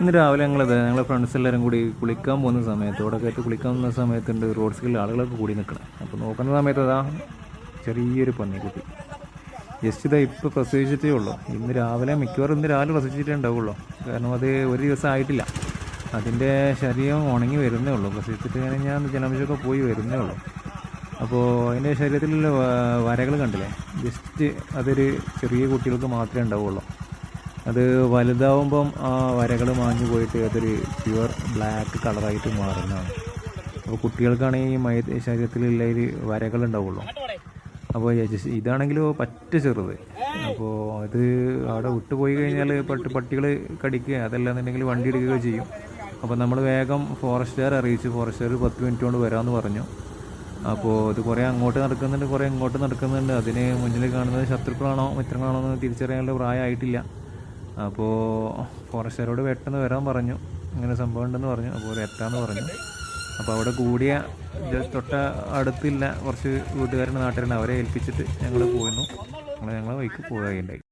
ഇന്ന് രാവിലെ ഞങ്ങളത് ഞങ്ങളെ ഫ്രണ്ട്സ് എല്ലാവരും കൂടി കുളിക്കാൻ പോകുന്ന സമയത്ത് ഇവിടെ കയറ്റി കുളിക്കാൻ പോകുന്ന സമയത്തുണ്ട് റോഡ് സൈഡിൽ ആളുകളൊക്കെ കൂടി നിൽക്കണം. അപ്പോൾ നോക്കുന്ന സമയത്ത് അതാ ചെറിയൊരു പന്നിക്കുട്ടി. ജസ്റ്റ് ഇതാ ഇപ്പോൾ പ്രസവിച്ചിട്ടേ ഉള്ളൂ. ഇന്ന് രാവിലെ മിക്കവാറും ഇന്ന് രാവിലെ പ്രസവിച്ചിട്ടേ ഉണ്ടാവുള്ളൂ. കാരണം അത് ഒരു ദിവസം ആയിട്ടില്ല. അതിന്റെ ശരീരം ഉണങ്ങി വരുന്നേ ഉള്ളൂ. പ്രസവിച്ചിട്ട് ഞാൻ ജലംശമൊക്കെ പോയി വരുന്നേ ഉള്ളൂ. അപ്പോൾ അതിന്റെ ശരീരത്തിലുള്ള വരകൾ കണ്ടില്ലേ? ജസ്റ്റ് അതൊരു ചെറിയ കുട്ടികൾക്ക് മാത്രമേ ഉണ്ടാവുള്ളൂ. അത് വലുതാവുമ്പം ആ വരകൾ മാഞ്ഞു പോയിട്ട് അതൊരു പ്യുവർ ബ്ലാക്ക് കളറായിട്ട് മാറുന്നതാണ്. അപ്പോൾ കുട്ടികൾക്കാണെങ്കിൽ ഈ മൈ ശരീരത്തിലുള്ള ഒരു വരകൾ ഉണ്ടാവുള്ളൂ അപ്പോൾ ഇതാണെങ്കിലോ പറ്റ ചെറുത്. അപ്പോൾ അത് അവിടെ വിട്ടുപോയി കഴിഞ്ഞാൽ പട്ടി പട്ടികൾ കടിക്കുക അതല്ലാന്നുണ്ടെങ്കിൽ വണ്ടി എടുക്കുകയോ ചെയ്യും. അപ്പോൾ നമ്മൾ വേഗം ഫോറസ്റ്റുകാർ അറിയിച്ചു. ഫോറസ്റ്റുകാർ പത്ത് മിനിറ്റ് കൊണ്ട് വരാമെന്ന് പറഞ്ഞു. അപ്പോൾ ഇത് കുറേ അങ്ങോട്ട് നടക്കുന്നുണ്ട് കുറേ ഇങ്ങോട്ട് നടക്കുന്നുണ്ട്. അതിന് മുന്നിൽ കാണുന്നത് ശത്രുക്കളാണോ മിത്രങ്ങളാണോ എന്ന് തിരിച്ചറിയാനുള്ള പ്രായമായിട്ടില്ല. അപ്പോൾ ഫോറസ്റ്റുകാരോട് പെട്ടെന്ന് വരാൻ പറഞ്ഞു. ഇങ്ങനെ സംഭവം ഉണ്ടെന്ന് പറഞ്ഞു. അപ്പോൾ അവർ എത്താമെന്ന് പറഞ്ഞു. അപ്പോൾ അവിടെ കൂടിയ തൊട്ട അടുത്തില്ല കുറച്ച് വീട്ടുകാരുടെ നാട്ടുകാരുണ്ട് അവരെ ഏൽപ്പിച്ചിട്ട് ഞങ്ങൾ പോയിരുന്നു. ഞങ്ങൾ ഞങ്ങളെ വൈക്ക് പോവുകയുണ്ടായി.